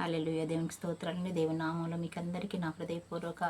హల్లెలూయా. దేవునికి స్తోత్రాలని దేవుని నామంలో మీకు అందరికీ నా హృదయపూర్వక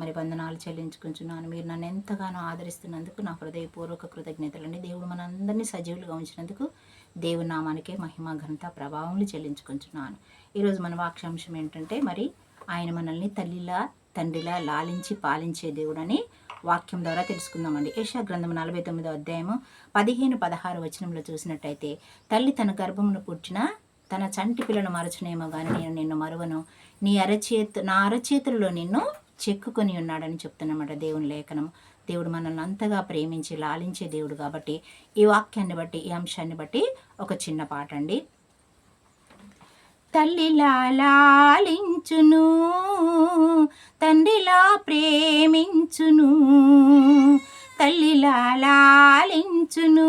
మరి వందనాలు చెల్లించుకుంటున్నాను. మీరు నన్ను ఎంతగానో ఆదరిస్తున్నందుకు నా హృదయపూర్వక కృతజ్ఞతలండి. దేవుడు మనందరినీ సజీవులుగా ఉంచినందుకు దేవుని నామానికే మహిమ ఘనత ప్రభావం చెల్లించుకుంటున్నాను. ఈరోజు మన వాక్యాంశం ఏంటంటే మరి ఆయన మనల్ని తల్లిలా తండ్రిలా లాలించి పాలించే దేవుడని వాక్యం ద్వారా తెలుసుకుందామండి. ఏషా గ్రంథం నలభై తొమ్మిదో అధ్యాయము పదిహేను పదహారు వచనంలో చూసినట్టయితే తల్లి తన గర్భమును పుట్టిన తన చంటి పిల్లను మరచునేమో కానీ నేను నిన్ను మరువను. నీ అరచేతు నా అరచేతుల్లో నిన్ను చెక్కుకొని ఉన్నాడని చెప్తున్నమాట దేవుని లేఖనం దేవుడు మనల్ని అంతగా ప్రేమించి లాలించే దేవుడు కాబట్టి ఈ వాక్యాన్ని బట్టి ఈ అంశాన్ని బట్టి ఒక చిన్న పాట అండి తల్లిలా లాలించును తండ్రిలా ప్రేమించును తల్లిలా లాలించును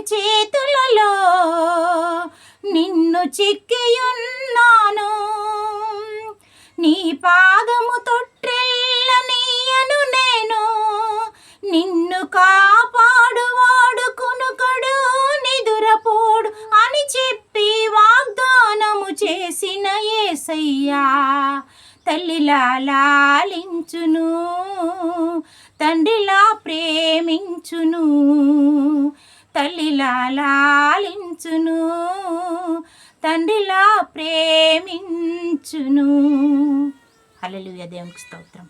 చేతులలో నిన్ను చిక్కియున్నాను. నీ పాదము తొట్టెల్ల నీయను నేను. నిన్ను కాపాడు వాడుకునుకడు నిదురపోడు అని చెప్పి వాగ్దానము చేసిన ఏసయ్యా. తల్లిలా లాలించును తండ్రిలా ప్రేమించును. తల్లిలా లాలించును తండ్రిలా ప్రేమించును. హల్లెలూయా దేవునికి స్తోత్రం.